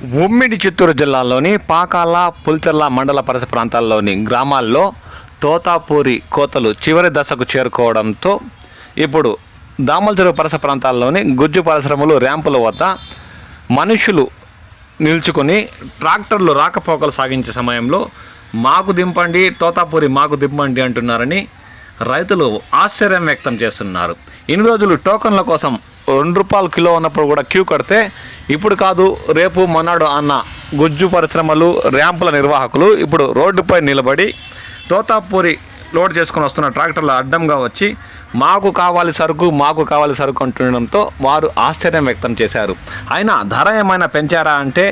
ఉమ్మిడి చిత్తూరు జిల్లాలోని పాకాల పుల్చర్ల మండల పరిస ప్రాంతాల్లోని గ్రామాల్లో తోతాపూరి కోతలు చివరి దశకు చేరుకోవడంతో ఇప్పుడు దామలచెరువు పరిసర ప్రాంతాల్లోని గుజ్జు పరిశ్రమలు ర్యాంపుల వద్ద మనుషులు నిల్చుకొని ట్రాక్టర్లు రాకపోకలు సాగించే సమయంలో మాకు దింపండి తోతాపూరి మాకు దింపండి అంటున్నారని రైతులు ఆశ్చర్యం వ్యక్తం చేస్తున్నారు. ఇన్ని రోజులు టోకన్ల కోసం రెండు రూపాయలు కిలో ఉన్నప్పుడు కూడా క్యూ కడితే ఇప్పుడు కాదు రేపు మొన్నాడు అన్న గుజ్జు పరిశ్రమలు ర్యాంపుల నిర్వాహకులు ఇప్పుడు రోడ్డుపై నిలబడి తోతాపూరి లోడ్ చేసుకొని వస్తున్న ట్రాక్టర్లు అడ్డంగా వచ్చి మాకు కావాలి సరుకు మాకు కావాలి సరుకు అంటుండడంతో వారు ఆశ్చర్యం వ్యక్తం చేశారు. అయినా ధర ఏమైనా పెంచారా అంటే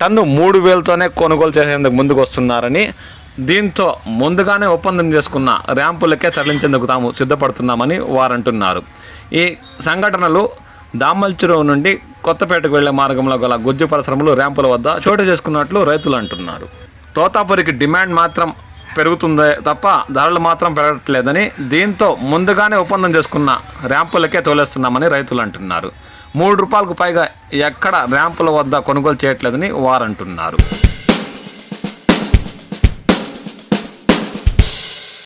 టన్ను మూడు వేలతోనే కొనుగోలు చేసేందుకు ముందుకు వస్తున్నారని దీంతో ముందుగానే ఒప్పందం చేసుకున్న ర్యాంపులకే తరలించేందుకు తాము సిద్ధపడుతున్నామని వారంటున్నారు. ఈ సంఘటనలు దామల్చురవు నుండి కొత్తపేటకు వెళ్ళే మార్గంలో గల గుజ్జు పరిశ్రమలు ర్యాంపుల వద్ద చోటు చేసుకున్నట్లు రైతులు అంటున్నారు. తోతాపురికి డిమాండ్ మాత్రం పెరుగుతుందే తప్ప ధరలు మాత్రం పెరగట్లేదని దీంతో ముందుగానే ఒప్పందం చేసుకున్న ర్యాంపులకే తోలేస్తున్నామని రైతులు అంటున్నారు. మూడు రూపాయలకు పైగా ఎక్కడ ర్యాంపుల వద్ద కొనుగోలు చేయట్లేదని వారు అంటున్నారు